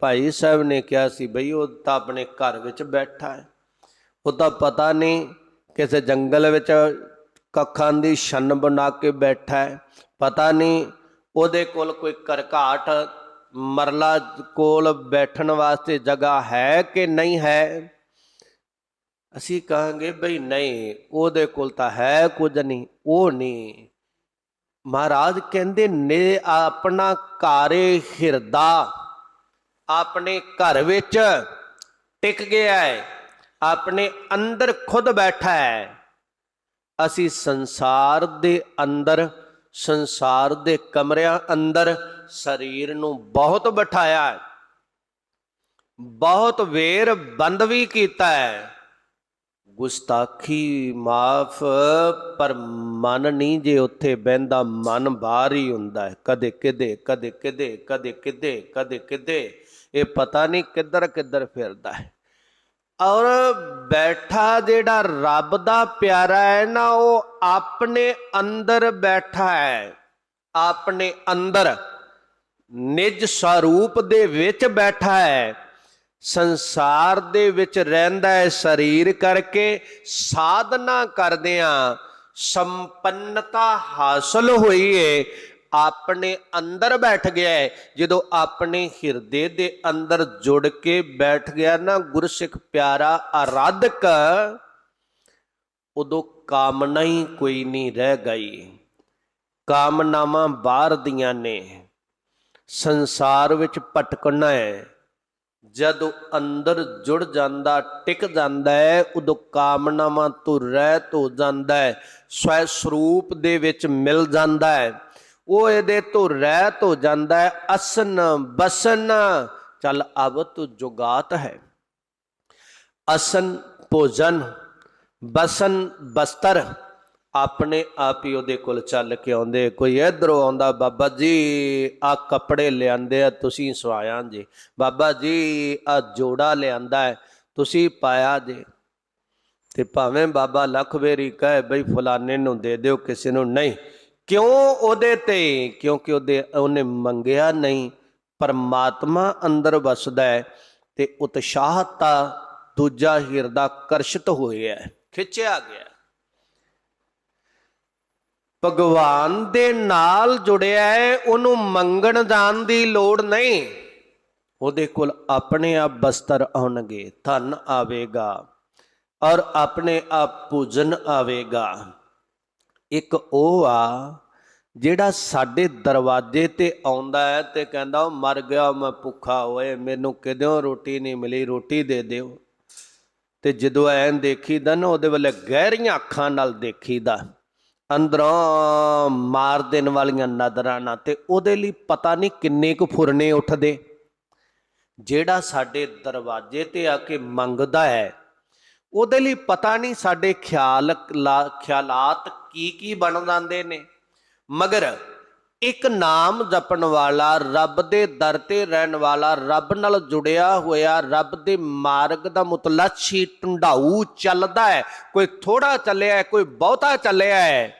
ਭਾਈ ਸਾਹਿਬ ਨੇ ਕਿਹਾ ਸੀ, ਬਈ ਉਹ ਤਾਂ ਆਪਣੇ ਘਰ ਵਿੱਚ ਬੈਠਾ ਹੈ। ਉਹ ਤਾਂ ਪਤਾ ਨਹੀਂ ਕਿਸੇ ਜੰਗਲ ਵਿੱਚ ਕੱਖਾਂ ਦੀ ਛੰਨ ਬਣਾ ਕੇ ਬੈਠਾ ਹੈ। ਪਤਾ ਨਹੀਂ ਉਹਦੇ ਕੋਲ ਕੋਈ ਕਰਕਾਟ ਮਰਲਾ ਕੋਲ ਬੈਠਣ ਵਾਸਤੇ ਜਗ੍ਹਾ ਹੈ ਕਿ ਨਹੀਂ ਹੈ। ਅਸੀਂ ਕਹਾਂਗੇ, ਬਈ ਨਹੀਂ, ਉਹਦੇ ਕੋਲ ਤਾਂ ਹੈ ਕੁਝ ਨਹੀਂ, ਉਹ ਨਹੀਂ। ਮਹਾਰਾਜ ਕਹਿੰਦੇ, ਨੇ ਆਪਣਾ ਕਾਰੇ ਹਿਰਦਾ ਆਪਣੇ ਘਰ ਵਿੱਚ ਟਿਕ ਗਿਆ ਹੈ, ਆਪਣੇ ਅੰਦਰ ਖੁਦ ਬੈਠਾ ਹੈ। ਅਸੀਂ ਸੰਸਾਰ ਦੇ ਅੰਦਰ, ਸੰਸਾਰ ਦੇ ਕਮਰਿਆਂ ਅੰਦਰ ਸਰੀਰ ਨੂੰ ਬਹੁਤ ਬਿਠਾਇਆ ਹੈ। ਬਹੁਤ ਵੇਰ ਬੰਦ ਵੀ ਕੀਤਾ ਹੈ। ਗੁਸਤਾਖੀ ਮਾਫ, ਪਰ ਮਨ ਨਹੀਂ ਜੇ ਉੱਥੇ ਬਹਿੰਦਾ, ਮਨ ਬਾਹਰ ਹੀ ਹੁੰਦਾ ਹੈ। ਕਦੇ ਕਿਦੇ ਕਦੇ ਕਿਦੇ ਕਦੇ ਕਿਦੇ ਕਦੇ ਕਿਦੇ ਇਹ ਪਤਾ ਨਹੀਂ ਕਿੱਧਰ ਕਿੱਧਰ ਫਿਰਦਾ ਹੈ। ਔਰ ਬੈਠਾ ਜਿਹੜਾ ਰੱਬ ਦਾ ਪਿਆਰਾ ਹੈ ਨਾ, ਉਹ ਆਪਣੇ ਅੰਦਰ ਬੈਠਾ ਹੈ। ਆਪਣੇ ਅੰਦਰ ਨਿਜ ਸਰੂਪ ਦੇ ਵਿੱਚ ਬੈਠਾ ਹੈ। ਸੰਸਾਰ ਦੇ ਵਿੱਚ ਰਹਿੰਦਾ ਹੈ ਸਰੀਰ ਕਰਕੇ ਸਾਧਨਾ ਕਰਦਿਆਂ ਸੰਪੰਨਤਾ ਹਾਸਲ ਹੋਈ ਏ। ਆਪਣੇ ਅੰਦਰ ਬੈਠ ਗਿਆ ਹੈ, ਜਦੋਂ ਆਪਣੇ ਹਿਰਦੇ ਦੇ ਅੰਦਰ ਜੁੜ ਕੇ ਬੈਠ ਗਿਆ ਨਾ, ਗੁਰਸਿੱਖ ਪਿਆਰਾ ਆਰਾਧਕ, ਉਦੋਂ ਕਾਮਨਾ ਹੀ ਕੋਈ ਨਹੀਂ ਰਹਿ ਗਈ। ਕਾਮਨਾਵਾਂ ਬਾਹਰ ਦੀਆਂ ਨੇ। ਸੰਸਾਰ ਵਿੱਚ ਭਟਕਣਾ ਹੈ। ਜਦੋਂ ਅੰਦਰ ਜੁੜ ਜਾਂਦਾ, ਟਿਕ ਜਾਂਦਾ ਹੈ, ਉਦੋਂ ਕਾਮਨਾਵਾਂ ਤੋਂ ਰਹਿਤ ਹੋ ਜਾਂਦਾ ਹੈ। ਸਵੈ ਸਰੂਪ ਦੇ ਵਿੱਚ ਮਿਲ ਜਾਂਦਾ ਹੈ। ਉਹ ਇਹਦੇ ਤੋਂ ਰਹਿਤ ਹੋ ਜਾਂਦਾ ਹੈ, ਅਸਨ, ਬਸਨ। ਚੱਲ ਅਬ ਤੂੰ ਜੁਗਾਤ ਹੈ। ਅਸਨ, ਭੋਜਨ, ਬਸਨ, ਬਸਤਰ ਆਪਣੇ ਆਪ ਹੀ ਉਹਦੇ ਕੋਲ ਚੱਲ ਕੇ ਆਉਂਦੇ। ਕੋਈ ਇਧਰੋਂ ਆਉਂਦਾ, ਬਾਬਾ ਜੀ ਆ ਕੱਪੜੇ ਲਿਆਂਦੇ ਆ, ਤੁਸੀਂ ਸਵਾਇਆ ਜੀ। ਬਾਬਾ ਜੀ ਆ ਜੋੜਾ ਲਿਆਂਦਾ ਹੈ, ਤੁਸੀਂ ਪਾਇਆ ਜੇ। ਤੇ ਭਾਵੇਂ ਬਾਬਾ ਲੱਖ ਵੇਰੀ ਕਹੇ, ਬਈ ਫਲਾਣੇ ਨੂੰ ਦੇ ਦਿਓ, ਕਿਸੇ ਨੂੰ ਨਹੀਂ। ਕਿਉਂ ਉਹਦੇ ਤੇ? ਕਿਉਂਕਿ ਉਹਦੇ, ਉਹਨੇ ਮੰਗਿਆ ਨਹੀਂ, ਪਰਮਾਤਮਾ ਅੰਦਰ ਵਸਦਾ ਹੈ ਤੇ ਉਤਸ਼ਾਹਤਾ ਦੂਜਾ ਹਿਰਦਾ ਕਰਸ਼ਿਤ ਹੋਇਆ ਖਿੱਚਿਆ ਗਿਆ ਭਗਵਾਨ ਦੇ ਨਾਲ ਜੁੜਿਆ ਹੈ, ਉਹਨੂੰ ਮੰਗਣ ਜਾਣ ਦੀ ਲੋੜ ਨਹੀਂ। ਉਹਦੇ ਕੋਲ ਆਪਣੇ ਆਪ ਬਸਤਰ ਆਉਣਗੇ, ਧਨ ਆਵੇਗਾ ਔਰ ਆਪਣੇ ਆਪ ਪੂਜਨ ਆਵੇਗਾ। ਇੱਕ ਉਹ ਆ ਜਿਹੜਾ ਸਾਡੇ ਦਰਵਾਜ਼ੇ ਤੇ ਆਉਂਦਾ ਹੈ ਤੇ ਕਹਿੰਦਾ, ਉਹ ਮਰ ਗਿਆ ਮੈਂ ਭੁੱਖਾ ਹੋਏ ਮੈਨੂੰ ਕਿਦੋਂ ਰੋਟੀ ਨਹੀਂ ਮਿਲੀ, ਰੋਟੀ ਦੇ ਦਿਓ। ਤੇ ਜਦੋਂ ਐਨ ਦੇਖੀਦਾ ਨਾ, ਉਹਦੇ ਵੱਲੇ ਗਹਿਰੀਆਂ ਅੱਖਾਂ ਨਾਲ ਦੇਖੀਦਾ, ਅੰਦਰੋਂ ਮਾਰ ਦੇਣ ਵਾਲੀਆਂ ਨਜ਼ਰਾਂ ਨਾਲ, ਤੇ ਉਹਦੇ ਲਈ ਪਤਾ ਨਹੀਂ ਕਿੰਨੇ ਕੁ ਫੁਰਨੇ ਉੱਠਦੇ। ਜਿਹੜਾ ਸਾਡੇ ਦਰਵਾਜ਼ੇ ਤੇ ਆ ਕੇ ਮੰਗਦਾ ਹੈ, ਉਹਦੇ ਲਈ ਪਤਾ ਨਹੀਂ ਸਾਡੇ ਖਿਆਲ, ਲਾ- ਖਿਆਲਾਤ ਕੀ ਕੀ ਬਣ ਜਾਂਦੇ ਨੇ? ਮਗਰ ਇੱਕ ਨਾਮ ਜਪਣ ਵਾਲਾ, ਰੱਬ ਦੇ ਦਰ ਤੇ ਰਹਿਣ ਵਾਲਾ, ਰੱਬ ਨਾਲ ਜੁੜਿਆ ਹੋਇਆ, ਰੱਬ ਦੇ ਮਾਰਗ ਦਾ ਮੁਤਲਛੀ ਢੰਡਾਊ ਚੱਲਦਾ ਹੈ। ਕੋਈ ਥੋੜਾ ਚੱਲਿਆ ਕੋਈ ਬਹੁਤਾ ਚੱਲਿਆ ਹੈ।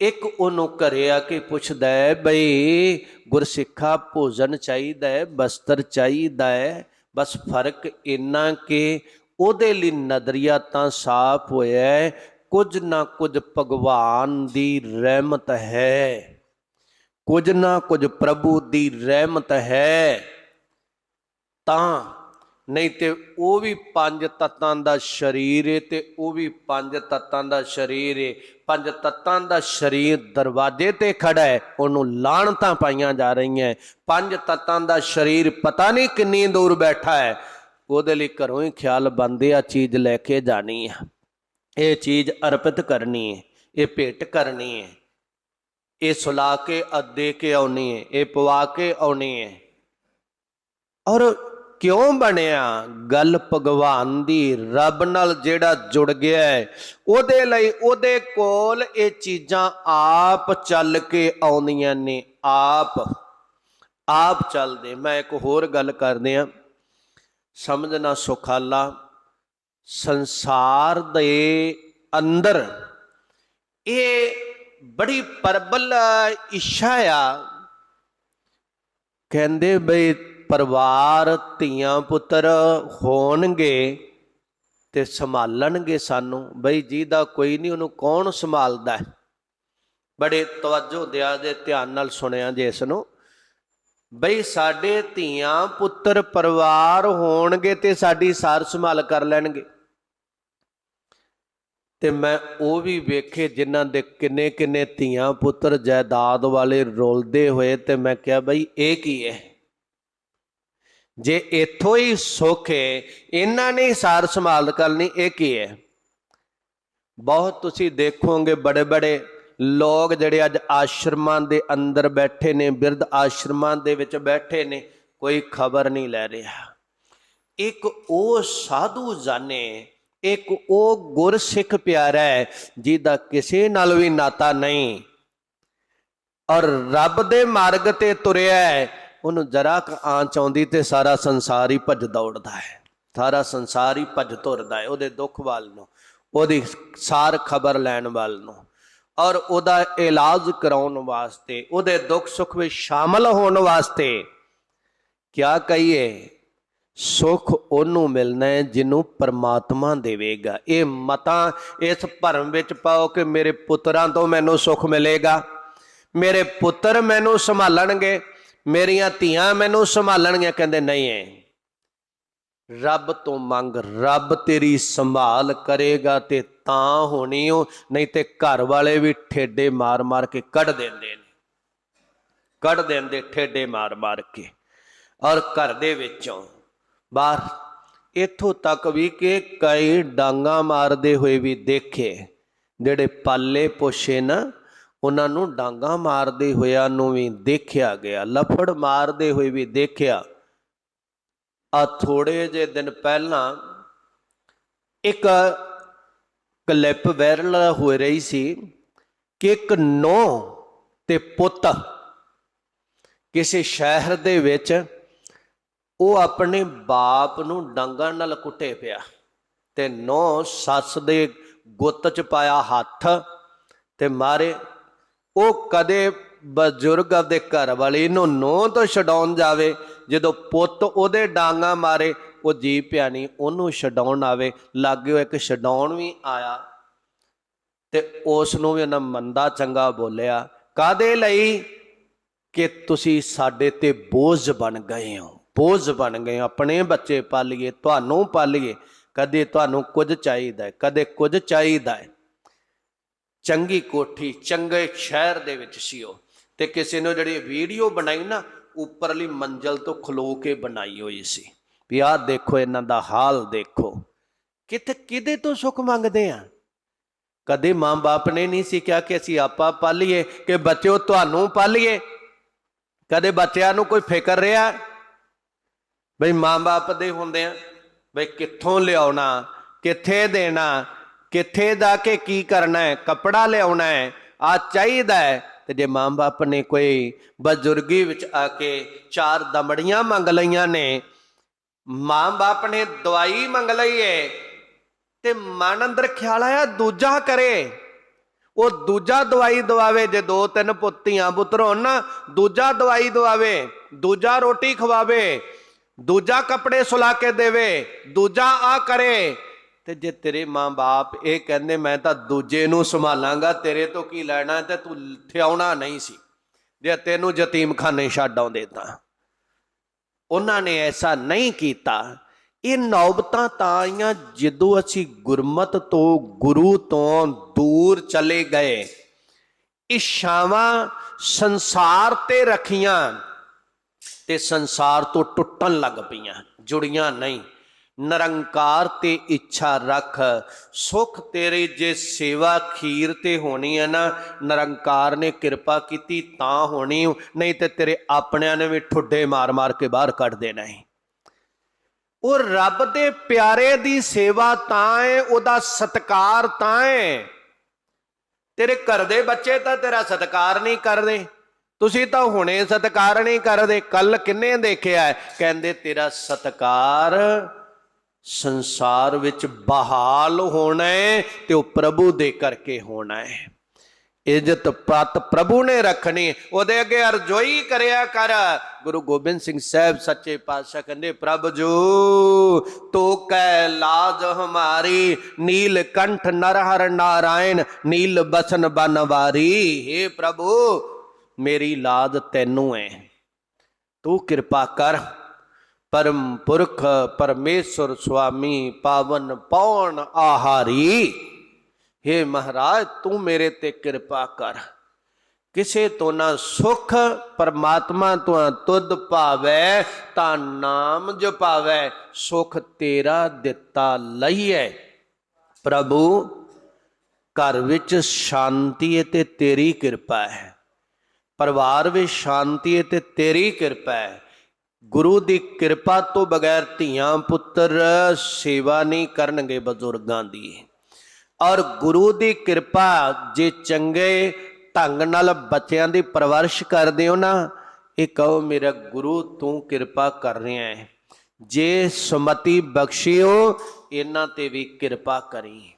ਇੱਕ ਉਹਨੂੰ ਘਰੇ ਆ ਕੇ ਪੁੱਛਦਾ ਹੈ, ਬਈ ਗੁਰਸਿੱਖਾ ਭੋਜਨ ਚਾਹੀਦਾ ਹੈ, ਬਸਤਰ ਚਾਹੀਦਾ ਹੈ, ਬਸ ਫ਼ਰਕ ਇੰਨਾ ਕਿ ਉਹਦੇ ਲਈ ਨਜ਼ਰੀਆ ਤਾਂ ਸਾਫ਼ ਹੋਇਆ ਕੁਝ ਨਾ ਕੁਝ ਭਗਵਾਨ ਦੀ ਰਹਿਮਤ ਹੈ। ਕੁਝ ਨਾ ਕੁਝ ਪ੍ਰਭੂ ਦੀ ਰਹਿਮਤ ਹੈ। ਤਾਂ ਨਹੀਂ ਤੇ ਉਹ ਵੀ ਪੰਜ ਤੱਤਾਂ ਦਾ ਸਰੀਰ ਏ ਤੇ ਉਹ ਵੀ ਪੰਜ ਤੱਤਾਂ ਦਾ ਸਰੀਰ ਏ। ਪੰਜ ਤੱਤਾਂ ਦਾ ਸਰੀਰ ਦਰਵਾਜ਼ੇ ਤੇ ਖੜਾ ਹੈ, ਉਹਨੂੰ ਲਾਣਤਾਂ ਪਾਈਆਂ ਜਾ ਰਹੀਆਂ। ਪੰਜ ਤੱਤਾਂ ਦਾ ਸਰੀਰ ਪਤਾ ਨਹੀਂ ਕਿੰਨੀ ਦੂਰ ਬੈਠਾ ਹੈ। ਉਹਦੇ ਲਈ ਘਰੋਂ ਹੀ ਖਿਆਲ ਬੰਦੇ ਆ, ਚੀਜ਼ ਲੈ ਕੇ ਜਾਣੀ ਆ। ਇਹ ਚੀਜ਼ ਅਰਪਿਤ ਕਰਨੀ ਹੈ, ਇਹ ਭੇਟ ਕਰਨੀ ਹੈ, ਇਹ ਸੁਲਾ ਕੇ ਅੱਦੇ ਕੇ ਆਉਣੀ ਹੈ, ਇਹ ਪਵਾ ਕੇ ਆਉਣੀ ਹੈ। ਔਰ ਕਿਉਂ ਬਣਿਆ? ਗੱਲ ਭਗਵਾਨ ਦੀ, ਰੱਬ ਨਾਲ ਜਿਹੜਾ ਜੁੜ ਗਿਆ ਹੈ, ਉਹਦੇ ਲਈ ਉਹਦੇ ਕੋਲ ਇਹ ਚੀਜ਼ਾਂ ਆਪ ਚੱਲ ਕੇ ਆਉਂਦੀਆਂ ਨੇ, ਆਪ ਆਪ ਚੱਲਦੇ। ਮੈਂ ਇੱਕ ਹੋਰ ਗੱਲ ਕਰਦੇ ਆ ਸਮਝਣਾ ਸੁਖਾਲਾ। ਸੰਸਾਰ ਦੇ ਅੰਦਰ। ਇਹ ਬੜੀ ਪਰਬਲ ਇੱਛਾ ਆ। ਕਹਿੰਦੇ ਬਈ ਪਰਿਵਾਰ, ਧੀਆਂ, ਪੁੱਤਰ ਹੋਣਗੇ ਤੇ ਸੰਭਾਲਣਗੇ ਸਾਨੂੰ। ਬਈ ਜਿਹਦਾ ਕੋਈ ਨਹੀਂ, ਉਹਨੂੰ ਕੌਣ ਸੰਭਾਲਦਾ ਬੜੇ ਤਵੱਜੋ ਦਿਆ ਦੇ ਧਿਆਨ ਨਾਲ ਸੁਣਿਆ ਜੇ ਇਸ ਨੂੰ। ਬਈ ਸਾਡੇ ਧੀਆਂ, ਪੁੱਤਰ, ਪਰਿਵਾਰ ਹੋਣਗੇ ਤੇ ਸਾਡੀ ਸਾਰ ਸੰਭਾਲ ਕਰ ਲੈਣਗੇ। ਤੇ ਮੈਂ ਉਹ ਵੀ ਵੇਖੇ ਜਿਨ੍ਹਾਂ ਦੇ ਕਿੰਨੇ ਕਿੰਨੇ ਧੀਆਂ ਪੁੱਤਰ ਜਾਇਦਾਦ ਵਾਲੇ ਰੋਲਦੇ ਹੋਏ ਤੇ ਮੈਂ ਕਿਹਾ ਬਈ ਇਹ ਕੀ ਹੈ? ਜੇ ਇੱਥੋਂ ਹੀ ਸੁੱਖ ਹੈ, ਇਹਨਾਂ ਨੇ ਸਾਰ ਸੰਭਾਲ ਕਰਨੀ, ਇਹ ਕੀ ਹੈ? ਬਹੁਤ ਤੁਸੀਂ ਦੇਖੋਗੇ ਬੜੇ ਬੜੇ ਲੋਕ ਜਿਹੜੇ ਅੱਜ ਆਸ਼ਰਮਾਂ ਦੇ ਅੰਦਰ ਬੈਠੇ ਨੇ, ਬਿਰਧ ਆਸ਼ਰਮਾਂ ਦੇ ਵਿੱਚ ਬੈਠੇ ਨੇ, ਕੋਈ ਖਬਰ ਨਹੀਂ ਲੈ ਰਿਹਾ। ਇੱਕ ਉਹ ਸਾਧੂ ਜਾਣੇ ਇੱਕ ਉਹ ਗੁਰਸਿੱਖ ਪਿਆਰਾ ਹੈ ਜਿਹਦਾ ਕਿਸੇ ਨਾਲ ਵੀ ਨਾਤਾ ਨਹੀਂ। ਔਰ ਰੱਬ ਦੇ ਮਾਰਗ ਤੇ ਤੁਰਿਆ ਹੈ, ਉਹਨੂੰ ਜਰਾ ਕ ਆਂਚ ਆਉਂਦੀ ਤੇ ਸਾਰਾ ਸੰਸਾਰ ਹੀ ਭੱਜ ਦੌੜਦਾ ਹੈ। ਸਾਰਾ ਸੰਸਾਰ ਹੀ ਭੱਜ ਤੁਰਦਾ ਹੈ ਉਹਦੇ ਦੁੱਖ ਵੱਲ ਨੂੰ, ਉਹਦੀ ਸਾਰ ਖਬਰ ਲੈਣ ਵੱਲ ਨੂੰ। ਔਰ ਉਹਦਾ ਇਲਾਜ ਕਰਾਉਣ ਵਾਸਤੇ, ਉਹਦੇ ਦੁੱਖ ਸੁੱਖ ਵਿੱਚ ਸ਼ਾਮਲ ਹੋਣ ਵਾਸਤੇ ਕਿਆ ਕਹੀਏ? ਸੁਖ ਉਹਨੂੰ ਮਿਲਣਾ ਹੈ ਜਿਹਨੂੰ ਪਰਮਾਤਮਾ ਦੇਵੇਗਾ। ਇਹ ਮਤਾਂ ਇਸ ਭਰਮ ਵਿੱਚ ਪਾਓ ਕਿ ਮੇਰੇ ਪੁੱਤਰਾਂ ਤੋਂ ਮੈਨੂੰ ਸੁਖ ਮਿਲੇਗਾ। ਮੇਰੇ ਪੁੱਤਰ ਮੈਨੂੰ ਸੰਭਾਲਣਗੇ, ਮੇਰੀਆਂ ਧੀਆਂ ਮੈਨੂੰ ਸੰਭਾਲਣਗੀਆਂ। ਕਹਿੰਦੇ ਨਹੀਂ ਹੈ ਰੱਬ ਤੋਂ ਮੰਗ, ਰੱਬ ਤੇਰੀ ਸੰਭਾਲ ਕਰੇਗਾ ਤੇ ਤਾਂ ਹੋਣੀ ਓ, ਨਹੀਂ ਤੇ ਘਰ ਵਾਲੇ ਵੀ ਠੇਡੇ ਮਾਰ-ਮਾਰ ਕੇ ਕੱਢ ਦਿੰਦੇ ਨੇ। ਕੱਢ ਦਿੰਦੇ, ਠੇਡੇ ਮਾਰ-ਮਾਰ ਕੇ। ਔਰ ਘਰ ਦੇ ਵਿੱਚੋਂ ਬਾਹਰ। ਇੱਥੋਂ ਤੱਕ ਵੀ ਕਿ ਕਈ ਡਾਂਗਾ ਮਾਰਦੇ ਹੋਏ ਵੀ ਦੇਖੇ, ਜਿਹੜੇ ਪਾਲੇ ਪੋਸ਼ੇ ਨਾ, ਉਹਨਾਂ ਨੂੰ ਡਾਂਗਾ ਮਾਰਦੇ ਹੋਇਆਂ ਨੂੰ ਵੀ ਦੇਖਿਆ ਗਿਆ। ਲਫੜ ਮਾਰਦੇ ਹੋਏ ਵੀ ਦੇਖਿਆ। ਆ ਥੋੜੇ ਜਿਹੇ ਦਿਨ ਪਹਿਲਾਂ ਇੱਕ ਕਲਿੱਪ ਵਾਇਰਲ ਹੋ ਰਹੀ ਸੀ ਕਿ ਇੱਕ ਨੌ ਤੇ ਪੁੱਤ ਕਿਸੇ ਸ਼ਹਿਰ ਦੇ ਵਿੱਚ ਉਹ ਆਪਣੇ ਬਾਪ ਨੂੰ ਡਾਂਗਾਂ ਨਾਲ ਕੁੱਟੇ ਪਿਆ ਤੇ ਨੌ ਸੱਸ ਦੇ ਗੁੱਤ ਚ ਪਾਇਆ ਹੱਥ ਤੇ ਮਾਰੇ। ਉਹ ਕਦੇ ਬਜ਼ੁਰਗ ਆਪਦੇ ਘਰ ਵਾਲੀ ਨੂੰ ਨੌ ਤੋਂ ਛਡਾਉਣ ਜਾਵੇ, ਜਦੋਂ ਪੁੱਤ ਉਹਦੇ ਡਾਂਗਾ ਮਾਰੇ, ਉਹ ਜੀ ਪਿਆ ਨਹੀਂ ਉਹਨੂੰ ਛਡਾਉਣ ਆਵੇ। ਲਾਗਿਓ ਇੱਕ ਛਡਾਉਣ ਵੀ ਆਇਆ ਤੇ ਉਸ ਨੂੰ ਵੀ ਉਹਨਾਂ ਮੰਦਾ ਚੰਗਾ ਬੋਲਿਆ ਕਾਦੇ ਲਈ ਕਿ ਤੁਸੀਂ ਸਾਡੇ ਤੇ ਬੋਝ ਬਣ ਗਏ ਹੋ? ਬੋਝ ਬਣ ਗਏ, ਆਪਣੇ ਬੱਚੇ ਪਾਲੀਏ, ਤੁਹਾਨੂੰ ਪਾਲੀਏ, ਕਦੇ ਤੁਹਾਨੂੰ ਕੁਝ ਚਾਹੀਦਾ ਕਦੇ ਕੁਝ ਚਾਹੀਦਾ ਹੈ। ਚੰਗੀ ਕੋਠੀ, ਚੰਗੇ ਸ਼ਹਿਰ ਦੇ ਵਿੱਚ ਸੀ ਉਹ ਤੇ ਕਿਸੇ ਨੇ ਜਿਹੜੀ ਵੀਡੀਓ ਬਣਾਈ ਨਾ, ਉੱਪਰਲੀ ਮੰਜ਼ਲ ਤੋਂ ਖਲੋ ਕੇ ਬਣਾਈ ਹੋਈ ਸੀ। ਵੀ ਆਹ ਦੇਖੋ, ਇਹਨਾਂ ਦਾ ਹਾਲ ਦੇਖੋ। ਕਿਤੇ ਕਿਹਦੇ ਤੋਂ ਸੁੱਖ ਮੰਗਦੇ ਆ? ਕਦੇ ਮਾਂ-ਬਾਪ ਨੇ ਨਹੀਂ ਸੀ ਕਿਹਾ ਕਿ ਅਸੀਂ ਆਪਾ ਪਾਲੀਏ, ਕਿ ਬੱਚਿਓ, ਤੁਹਾਨੂੰ ਪਾਲੀਏ। ਕਦੇ ਬੱਚਿਆਂ ਨੂੰ ਕੋਈ ਫਿਕਰ ਰਿਹਾ? ਬਈ ਮਾਂ-ਬਾਪ ਦੇ ਹੁੰਦੇ ਆ। ਬਈ ਕਿੱਥੋਂ ਲਿਆਉਣਾ, ਕਿੱਥੇ ਦੇਣਾ, ਕਿੱਥੇ ਜਾ ਕੇ ਕੀ ਕਰਨਾ ਹੈ, ਕਪੜਾ ਲਿਆਉਣਾ ਹੈ ਆ ਚਾਹੀਦਾ ਹੈ। ਤੇ ਜੇ ਮਾਂ-ਬਾਪ ਨੇ ਕੋਈ ਬਜ਼ੁਰਗੀ ਵਿੱਚ ਆ ਕੇ ਚਾਰ ਦਮੜੀਆਂ ਮੰਗ ਲਈਆਂ ਨੇ, ਮਾਂ-ਬਾਪ ਨੇ ਦਵਾਈ ਮੰਗ ਲਈ ਏ, ਤੇ ਮਨ ਅੰਦਰ ਖਿਆਲ ਆਇਆ ਦੂਜਾ ਕਰੇ। ਉਹ ਦੂਜਾ ਦਵਾਈ ਦਵਾਵੇ, ਜੇ ਦੋ ਤਿੰਨ ਪੁੱਤੀਆਂ ਪੁੱਤਰ ਹੋਣ ਨਾ, ਦੂਜਾ ਦਵਾਈ ਦਵਾਵੇ, ਦੂਜਾ ਰੋਟੀ ਖਵਾਵੇ ਦੂਜਾ ਕੱਪੜੇ ਸੁਲਾ ਕੇ ਦੇਵੇ, ਦੂਜਾ ਆ ਕਰੇ। ਤੇ ਜੇ ਤੇਰੇ ਮਾਂ-ਬਾਪ ਇਹ ਕਹਿੰਦੇ, ਮੈਂ ਤਾਂ ਦੂਜੇ ਨੂੰ ਸੰਭਾਲਾਂਗਾ, ਤੇਰੇ ਤੋਂ ਕੀ ਲੈਣਾ ਤੇ ਤੂੰ ਥਿਆਉਣਾ ਨਹੀਂ ਸੀ। ਜੇ ਤੈਨੂੰ ਯਤੀਮਖਾਨੇ ਛੱਡ ਆਉਂਦੇ ਤਾਂ। ਉਹਨਾਂ ਨੇ ਐਸਾ ਨਹੀਂ ਕੀਤਾ। ਇਹ ਨੌਬਤਾਂ ਤਾਂ ਆਈਆਂ ਜਦੋਂ ਅਸੀਂ ਗੁਰਮਤ ਤੋਂ, ਗੁਰੂ ਤੋਂ ਦੂਰ ਚਲੇ ਗਏ। ਇਸ਼ਾਵਾਂ ਸੰਸਾਰ ਤੇ ਰੱਖੀਆਂ। ਤੇ ਸੰਸਾਰ ਤੋਂ ਟੁੱਟਣ ਲੱਗ ਪਈਆਂ, ਜੁੜੀਆਂ ਨਹੀਂ। ਨਿਰੰਕਾਰ ਤੇ ਇੱਛਾ ਰੱਖ, ਸੁਖ ਤੇਰੇ ਜੇ ਸੇਵਾ ਖੀਰ ਤੇ ਹੋਣੀ ਹੈ ਨਾ, ਨਿਰੰਕਾਰ ਨੇ ਕਿਰਪਾ ਕੀਤੀ ਤਾਂ ਹੋਣੀ, ਨਹੀਂ ਤੇ ਤੇਰੇ ਆਪਣਿਆਂ ਨੇ ਵੀ ਠੁੱਡੇ ਮਾਰ-ਮਾਰ ਕੇ ਬਾਹਰ ਕੱਢ ਦੇਣਾ ਹੈ ਉਹ ਰੱਬ ਦੇ ਪਿਆਰੇ ਦੀ ਸੇਵਾ ਤਾਂ ਹੈ ਉਹਦਾ ਸਤਕਾਰ ਤਾਂ ਹੈ ਤੇਰੇ ਘਰ ਦੇ ਬੱਚੇ ਤਾਂ ਤੇਰਾ ਸਤਕਾਰ ਨਹੀਂ ਕਰਦੇ। ਤੁਸੀਂ ਤਾਂ ਹੁਣੇ ਸਤਕਾਰ ਨਹੀਂ ਕਰਦੇ ਕੱਲ ਕਿੰਨੇ ਦੇਖਿਆ ਕਹਿੰਦੇ, ਤੇਰਾ ਸਤਕਾਰ ਸੰਸਾਰ ਵਿੱਚ ਬਹਾਲ ਹੋਣਾ ਹੈ ਤੇ ਉਹ ਪ੍ਰਭੂ ਦੇ ਕਰਕੇ ਹੋਣਾ ਹੈ। ਇੱਜ਼ਤ ਪਤ ਪ੍ਰਭੂ ਨੇ ਰੱਖਣੀ, ਉਹਦੇ ਅੱਗੇ ਅਰਜ਼ੋਈ ਕਰਿਆ ਕਰ। ਗੁਰੂ ਗੋਬਿੰਦ ਸਿੰਘ ਸਾਹਿਬ ਸੱਚੇ ਪਾਤਸ਼ਾਹ ਕਹਿੰਦੇ, ਪ੍ਰਭ ਜੋ, ਤੋ ਕੈ ਲਾਜ ਹਮਾਰੀ, ਨੀਲ ਕੰਠ ਨਰ ਹਰ ਨਾਰਾਇਣ, ਨੀਲ ਬਸਨ ਬਨਵਾਰੀ। हे ਪ੍ਰਭੂ ਮੇਰੀ ਲਾਜ ਤੈਨੂੰ ਹੈ ਤੂੰ ਕਿਰਪਾ ਕਰ, ਪਰਮ ਪੁਰਖ ਪਰਮੇਸ਼ਰ ਸੁਆਮੀ ਪਾਵਨ ਪੌਣ ਆਹਾਰੀ। हे ਮਹਾਰਾਜ, ਤੂੰ ਮੇਰੇ ਤੇ ਕਿਰਪਾ ਕਰ। ਕਿਸੇ ਤੋਂ ਨਾ ਸੁਖ ਪਰਮਾਤਮਾ ਤੋਂ ਤੁਧ ਪਾਵੈ, ਤਾਂ ਨਾਮ ਜਪਾਵੈ, ਸੁਖ ਤੇਰਾ ਦਿੱਤਾ ਲਈਐ। ਪ੍ਰਭੂ, ਘਰ ਵਿੱਚ ਸ਼ਾਂਤੀ ਤੇ ਤੇਰੀ ਕਿਰਪਾ ਹੈ। ਪਰਿਵਾਰ ਵਿੱਚ ਸ਼ਾਂਤੀ ਹੈ ਤੇ ਤੇਰੀ ਕਿਰਪਾ ਹੈ। ਗੁਰੂ ਦੀ ਕਿਰਪਾ ਤੋਂ ਬਗੈਰ ਧੀਆਂ ਪੁੱਤਰ ਸੇਵਾ ਨਹੀਂ ਕਰਨਗੇ ਬਜ਼ੁਰਗਾਂ ਦੀ। ਔਰ ਗੁਰੂ ਦੀ ਕਿਰਪਾ ਜੇ ਚੰਗੇ ਢੰਗ ਨਾਲ ਬੱਚਿਆਂ ਦੀ ਪਰਵਰਿਸ਼ ਕਰਦੇ ਹੋ ਨਾ, ਇਹ ਕਹੋ ਮੇਰਾ ਗੁਰੂ ਤੂੰ ਕਿਰਪਾ ਕਰ ਰਿਹਾ ਹੈ। ਜੇ ਸੁਮਤੀ ਬਖਸ਼ਿਓ, ਇਹਨਾਂ ਤੇ ਵੀ ਕਿਰਪਾ ਕਰੀ।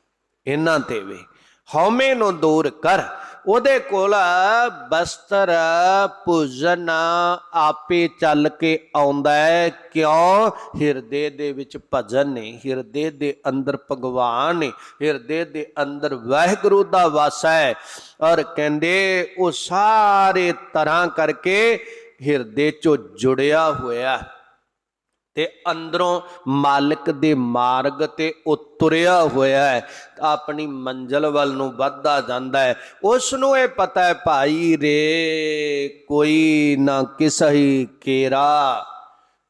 ਇਹਨਾਂ ਤੇ ਵੀ ਹਉਮੈ ਨੂੰ ਦੂਰ ਕਰ। ਉਹਦੇ ਕੋਲ ਬਸਤਰ ਭੁਜਨ ਆਪੇ ਚੱਲ ਕੇ ਆਉਂਦਾ ਹੈ। ਕਿਉਂ? ਹਿਰਦੇ ਦੇ ਵਿੱਚ ਭਜਨ ਨੇ, ਹਿਰਦੇ ਦੇ ਅੰਦਰ ਭਗਵਾਨ ਨੇ, ਹਿਰਦੇ ਦੇ ਅੰਦਰ ਵਾਹਿਗੁਰੂ ਦਾ ਵਾਸਾ ਹੈ। ਔਰ ਕਹਿੰਦੇ ਉਹ ਸਾਰੇ ਤਰ੍ਹਾਂ ਕਰਕੇ ਹਿਰਦੇ ਚੋਂ ਜੁੜਿਆ ਹੋਇਆ। ਤੇ ਅੰਦਰੋਂ ਮਾਲਕ ਦੇ ਮਾਰਗ ਤੇ ਉਤਰਿਆ ਹੋਇਆ ਹੈ, ਆਪਣੀ ਮੰਜ਼ਲ ਵੱਲ ਨੂੰ ਵੱਧਦਾ ਜਾਂਦਾ ਹੈ। ਉਸ ਨੂੰ ਇਹ ਪਤਾ ਹੈ, ਭਾਈ ਰੇ, ਕੋਈ ਨਾ ਕਿਸਹੀ ਕੇਰਾ,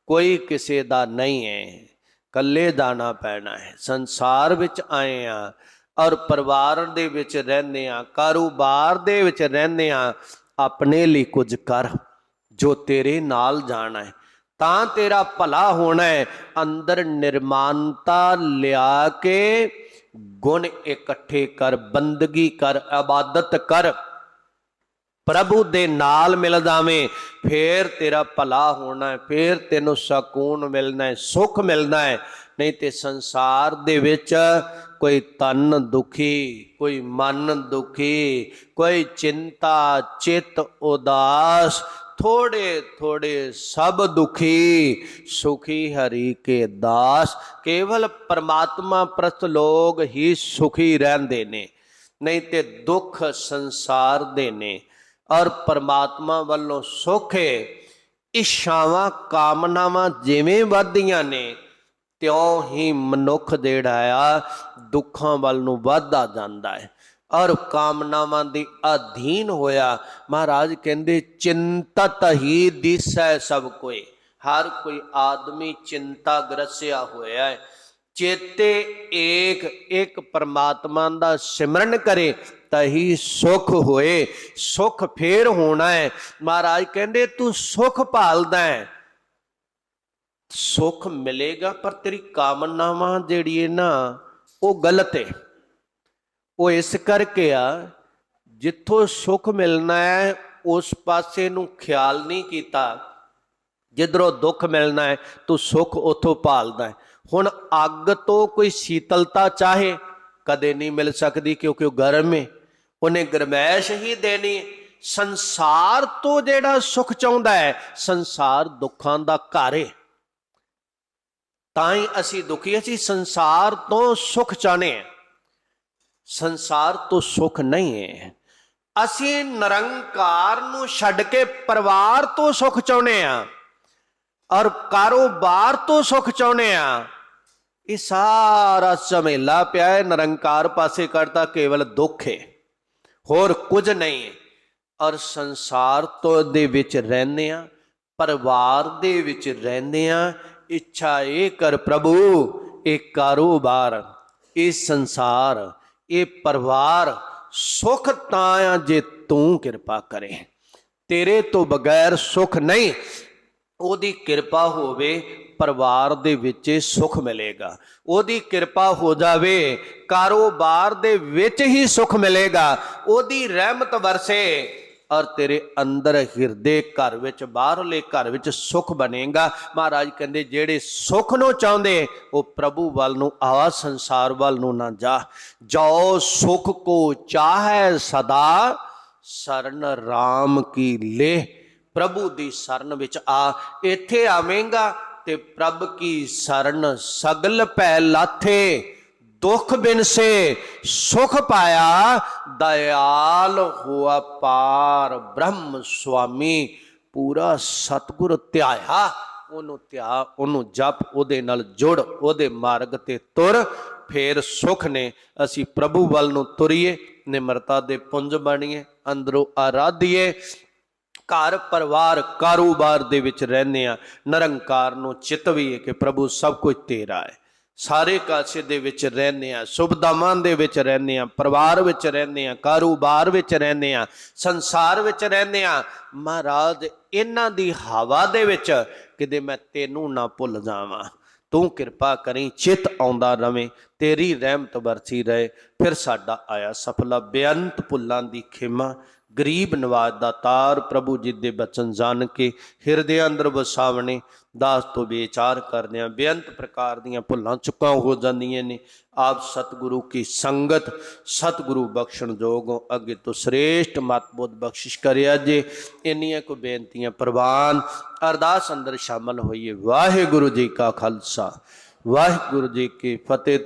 ਕੋਈ ਕਿਸੇ ਦਾ ਨਹੀਂ ਹੈ। ਕੱਲੇ ਦਾਣਾ ਪੈਣਾ ਹੈ। ਸੰਸਾਰ ਵਿੱਚ ਆਏ ਆ ਔਰ ਪਰਿਵਾਰ ਦੇ ਵਿੱਚ ਰਹਿੰਦੇ ਆ ਕਾਰੋਬਾਰ ਦੇ ਵਿੱਚ ਰਹਿੰਦੇ ਆ ਆਪਣੇ ਲਈ ਕੁਝ ਕਰ, ਜੋ ਤੇਰੇ ਨਾਲ ਜਾਣਾ ਹੈ। ਤਾਂ ਤੇਰਾ ਭਲਾ ਹੋਣਾ ਹੈ। ਅੰਦਰ ਨਿਰਮਾਨਤਾ ਲਿਆ ਕੇ ਗੁਣ ਇਕੱਠੇ ਕਰ, ਬੰਦਗੀ ਕਰ, ਇਬਾਦਤ ਕਰ। ਪ੍ਰਭੂ ਦੇ ਨਾਲ ਮਿਲ ਜਾਵੇਂ, ਫੇਰ ਤੇਰਾ ਭਲਾ ਹੋਣਾ ਹੈ, ਫੇਰ ਤੈਨੂੰ ਸਕੂਨ ਮਿਲਣਾ ਹੈ, ਸੁੱਖ ਮਿਲਣਾ ਹੈ। ਨਹੀਂ ਤੇ ਸੰਸਾਰ ਦੇ ਵਿੱਚ ਕੋਈ ਤਨ ਦੁਖੀ, ਕੋਈ ਮਨ ਦੁਖੀ, ਕੋਈ ਚਿੰਤਾ, ਚਿਤ ਉਦਾਸ ਥੋੜੇ ਥੋੜੇ ਸਭ ਦੁਖੀ, ਸੁਖੀ ਹਰੀ ਕੇ ਦਾਸ। ਕੇਵਲ ਪਰਮਾਤਮਾ ਪ੍ਰਸਤ ਲੋਗ ਹੀ ਸੁਖੀ ਰਹਿੰਦੇ ਨੇ, ਨਹੀਂ ਤੇ ਦੁੱਖ ਸੰਸਾਰ ਦੇ ਨੇ। ਔਰ ਪਰਮਾਤਮਾ ਵੱਲੋਂ ਸੁਖ ਹੈ ਕਾਮਨਾਵਾਂ ਜਿਵੇਂ ਵੱਧਦੀਆਂ ਨੇ, ਤਿਉਂ ਹੀ ਮਨੁੱਖ ਜਿਹੜਾ ਆ, ਦੁੱਖਾਂ ਵੱਲ ਨੂੰ ਵੱਧਦਾ ਜਾਂਦਾ ਹੈ। ਔਰ ਕਾਮਨਾਵਾਂ ਦੇ ਅਧੀਨ ਹੋਇਆ। ਮਹਾਰਾਜ ਕਹਿੰਦੇ ਚਿੰਤਤ ਹੀ ਦਿਸੈ ਸਭ ਕੋਈ। ਹਰ ਕੋਈ ਆਦਮੀ ਚਿੰਤਾ ਗ੍ਰਸਿਆ ਹੋਇਆ ਹੈ। ਚੇਤੇ ਏਕ ਇੱਕ ਪਰਮਾਤਮਾ ਦਾ ਸਿਮਰਨ ਕਰੇ ਤਹੀ ਸੁਖ ਹੋਏ। ਸੁਖ ਫੇਰ ਹੋਣਾ ਹੈ। ਮਹਾਰਾਜ ਕਹਿੰਦੇ, ਤੂੰ ਸੁਖ ਭਾਲਦਾ ਹੈ। ਸੁਖ ਮਿਲੇਗਾ, ਪਰ ਤੇਰੀ ਕਾਮਨਾਵਾਂ ਜਿਹੜੀ ਹੈ ਨਾ, ਉਹ ਗਲਤ ਹੈ ਉਹ ਇਸ ਕਰਕੇ ਆ, ਜਿੱਥੋਂ ਸੁੱਖ ਮਿਲਣਾ ਹੈ, ਉਸ ਪਾਸੇ ਨੂੰ ਖਿਆਲ ਨਹੀਂ ਕੀਤਾ। ਜਿੱਧਰੋਂ ਦੁੱਖ ਮਿਲਣਾ ਹੈ, ਤੂੰ ਸੁੱਖ ਉਥੋਂ ਭਾਲਦਾ ਹੁਣ ਅੱਗ ਤੋਂ ਕੋਈ ਸ਼ੀਤਲਤਾ ਚਾਹੇ, ਕਦੇ ਨਹੀਂ ਮਿਲ ਸਕਦੀ ਕਿਉਂਕਿ ਉਹ ਗਰਮ ਹੈ ਉਹਨੇ ਗਰਮੈਸ਼ ਹੀ ਦੇਣੀ। ਸੰਸਾਰ ਤੋਂ ਜਿਹੜਾ ਸੁਖ ਚਾਹੁੰਦਾ ਹੈ, ਸੰਸਾਰ ਦੁੱਖਾਂ ਦਾ ਘਰ ਹੈ ਤਾਂ ਹੀ ਅਸੀਂ ਦੁਖੀ ਅਸੀਂ ਸੰਸਾਰ ਤੋਂ ਸੁਖ ਚਾਹਨੇ ਹਾਂ। ਸੰਸਾਰ ਤੋਂ ਸੁਖ ਨਹੀਂ ਹੈ। ਅਸੀਂ ਨਿਰੰਕਾਰ ਨੂੰ ਛੱਡ ਕੇ ਪਰਿਵਾਰ ਤੋਂ ਸੁਖ ਚਾਹੁੰਦੇ ਆ ਔਰ ਕਾਰੋਬਾਰ ਤੋਂ ਸੁਖ ਚਾਹੁੰਦੇ ਆ ਇਹ ਸਾਰਾ ਝਮੇਲਾ ਪਿਆ ਹੈ, ਨਿਰੰਕਾਰ ਪਾਸੇ ਕਰਤਾ ਕੇਵਲ ਦੁੱਖ ਹੈ। ਹੋਰ ਕੁਝ ਨਹੀਂ ਹੈ। ਔਰ ਸੰਸਾਰ ਤੋਂ ਦੇ ਵਿੱਚ ਰਹਿੰਦੇ ਆ ਪਰਿਵਾਰ ਦੇ ਵਿੱਚ ਰਹਿੰਦੇ ਆ ਇੱਛਾ ਇਹ ਕਰ ਪ੍ਰਭੂ, ਇਹ ਕਾਰੋਬਾਰ, ਇਹ ਸੰਸਾਰ। ਇਹ ਪਰਿਵਾਰ ਸੁਖ ਤਾਂ ਆ ਜੇ ਤੂੰ ਕਿਰਪਾ ਕਰੇ। ਤੇਰੇ ਤੋਂ ਬਗੈਰ ਸੁਖ ਨਹੀਂ, ਉਹਦੀ ਕਿਰਪਾ ਹੋਵੇ, ਪਰਿਵਾਰ ਦੇ ਵਿੱਚ ਸੁਖ ਮਿਲੇਗਾ। ਉਹਦੀ ਕਿਰਪਾ ਹੋ ਜਾਵੇ, ਕਾਰੋਬਾਰ ਦੇ ਵਿੱਚ ਹੀ ਸੁਖ ਮਿਲੇਗਾ। ਉਹਦੀ ਰਹਿਮਤ ਵਰਸੇ ਔਰ ਤੇਰੇ ਅੰਦਰ ਹਿਰਦੇ ਘਰ ਵਿੱਚ, ਬਾਹਰਲੇ ਘਰ ਵਿੱਚ ਸੁਖ ਬਣੇਗਾ। ਮਹਾਰਾਜ ਕਹਿੰਦੇ, ਜਿਹੜੇ ਸੁਖ ਨੂੰ ਚਾਹੁੰਦੇ, ਉਹ ਪ੍ਰਭੂ ਵੱਲ ਨੂੰ ਆ, ਸੰਸਾਰ ਵੱਲ ਨੂੰ ਨਾ ਜਾ। ਜਾਓ ਸੁਖ ਕੋ ਚਾਹੈ ਸਦਾ, ਸਰਨ RAM ਕੀ ਲੈ। ਪ੍ਰਭੂ ਦੀ ਸ਼ਰਨ ਵਿੱਚ ਆ, ਇੱਥੇ ਆਵੇਂਗਾ ਤੇ ਪ੍ਰਭ ਕੀ ਸ਼ਰਨ ਸਗਲ ਪੈ ਲਾਥੇ। ਦੁਖ ਬਿਨਸੇ ਸੁਖ ਪਾਇਆ, ਦਇਆਲ ਹੋਆ ਪਾਰ ਬ੍ਰਹਮ ਸੁਆਮੀ। ਪੂਰਾ ਸਤਗੁਰ ਧਿਆਇਆ, ਉਹਨੂੰ ਧਿਆ, ਉਹਨੂੰ ਜਪ, ਉਹਦੇ ਨਾਲ ਜੁੜ, ਉਹਦੇ ਮਾਰਗ ਤੇ ਤੁਰ, ਫੇਰ ਸੁਖ ਨੇ ਅਸੀਂ ਪ੍ਰਭੂ ਵੱਲ ਨੂੰ ਤੁਰੀਏ, ਨਿਮਰਤਾ ਦੇ ਪੁੰਜ ਬਣੀਏ, ਅੰਦਰੋਂ ਆਰਾਧੀਏ। ਘਰ ਪਰਿਵਾਰ ਕਾਰੋਬਾਰ ਦੇ ਵਿੱਚ ਰਹਿੰਦੇ ਆ ਨਿਰੰਕਾਰ ਨੂੰ ਚਿਤਵੀਏ ਕਿ ਪ੍ਰਭੂ ਸਭ ਕੁਝ ਤੇਰਾ ਹੈ। ਸਾਰੇ ਕਾਸੇ ਦੇ ਵਿੱਚ ਰਹਿੰਦੇ ਆ ਸੁਭਦਾਮਾਂ ਦੇ ਵਿੱਚ ਰਹਿੰਦੇ ਆ ਪਰਿਵਾਰ ਵਿੱਚ ਰਹਿੰਦੇ ਆ ਕਾਰੋਬਾਰ ਵਿੱਚ ਰਹਿੰਦੇ ਆ ਸੰਸਾਰ ਵਿੱਚ ਰਹਿੰਦੇ ਆ ਮਹਾਰਾਜ, ਇਹਨਾਂ ਦੀ ਹਵਾ ਦੇ ਵਿੱਚ ਕਿਤੇ ਮੈਂ ਤੈਨੂੰ ਨਾ ਭੁੱਲ ਜਾਵਾਂ। ਤੂੰ ਕਿਰਪਾ ਕਰੀ, ਚਿਤ ਆਉਂਦਾ ਰਵੇਂ, ਤੇਰੀ ਰਹਿਮਤ ਵਰਸੀ ਰਹੇ। ਫਿਰ ਸਾਡਾ ਆਇਆ ਸਫਲਾ ਬੇਅੰਤ ਭੁੱਲਾਂ ਦੀ ਖੇਮਾ। ਗਰੀਬ ਨਵਾਜ ਦਾ ਤਾਰ ਪ੍ਰਭੂ ਜੀ ਦੇ ਬਚਨ ਜਾਣ ਕੇ ਹਿਰਦੇ ਅੰਦਰ ਵਸਾਵਣੇ, ਦਾਸ ਤੋਂ ਵਿਚਾਰ ਕਰਦਿਆਂ ਬੇਅੰਤ ਪ੍ਰਕਾਰ ਦੀਆਂ ਭੁੱਲਾਂ ਚੁੱਕਾਂ ਹੋ ਜਾਂਦੀਆਂ ਨੇ। ਆਪ ਸਤਿਗੁਰੂ ਕੀ ਸੰਗਤ, ਸਤਿਗੁਰੂ ਬਖਸ਼ਣ ਜੋਗੋਂ ਅੱਗੇ ਤੋਂ ਸ੍ਰੇਸ਼ਟ ਮਤਬੁੱਧ ਬਖਸ਼ਿਸ਼ ਕਰਿਆ ਜੇ ਇੰਨੀਆਂ ਕੋ ਬੇਨਤੀਆਂ ਪ੍ਰਵਾਨ ਅਰਦਾਸ ਅੰਦਰ ਸ਼ਾਮਲ ਹੋਈਏ। ਵਾਹਿਗੁਰੂ ਜੀ ਕਾ ਖਾਲਸਾ, ਵਾਹਿਗੁਰੂ ਜੀ ਕੀ ਫਤਿਹ।